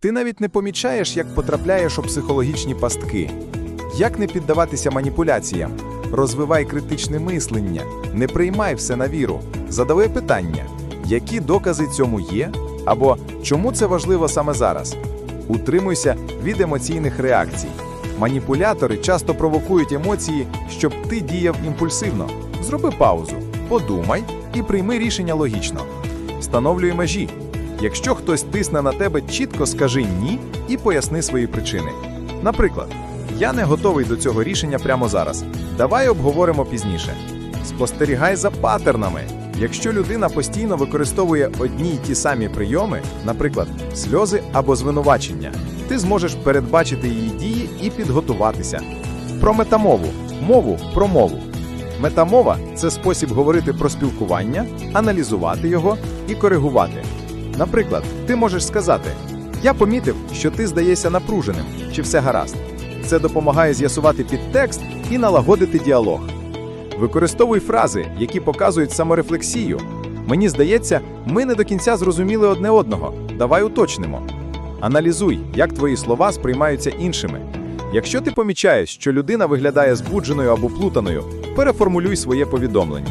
Ти навіть не помічаєш, як потрапляєш у психологічні пастки. Як не піддаватися маніпуляціям? Розвивай критичне мислення, не приймай все на віру. Задавай питання, які докази цьому є, або чому це важливо саме зараз. Утримуйся від емоційних реакцій. Маніпулятори часто провокують емоції, щоб ти діяв імпульсивно. Зроби паузу, подумай і прийми рішення логічно. Встановлюй межі. Якщо хтось тисне на тебе, чітко скажи ні і поясни свої причини. Наприклад, я не готовий до цього рішення прямо зараз. Давай обговоримо пізніше. Спостерігай за патернами. Якщо людина постійно використовує одні й ті самі прийоми, наприклад, сльози або звинувачення, ти зможеш передбачити її дії і підготуватися. Про метамову мову про мову. Метамова це спосіб говорити про спілкування, аналізувати його і коригувати. Наприклад, ти можеш сказати: Я помітив, що ти здаєшся напруженим, чи все гаразд. Це допомагає з'ясувати підтекст і налагодити діалог. Використовуй фрази, які показують саморефлексію. Мені здається, ми не до кінця зрозуміли одне одного. Давай уточнимо. Аналізуй, як твої слова сприймаються іншими. Якщо ти помічаєш, що людина виглядає збудженою або плутаною, переформулюй своє повідомлення.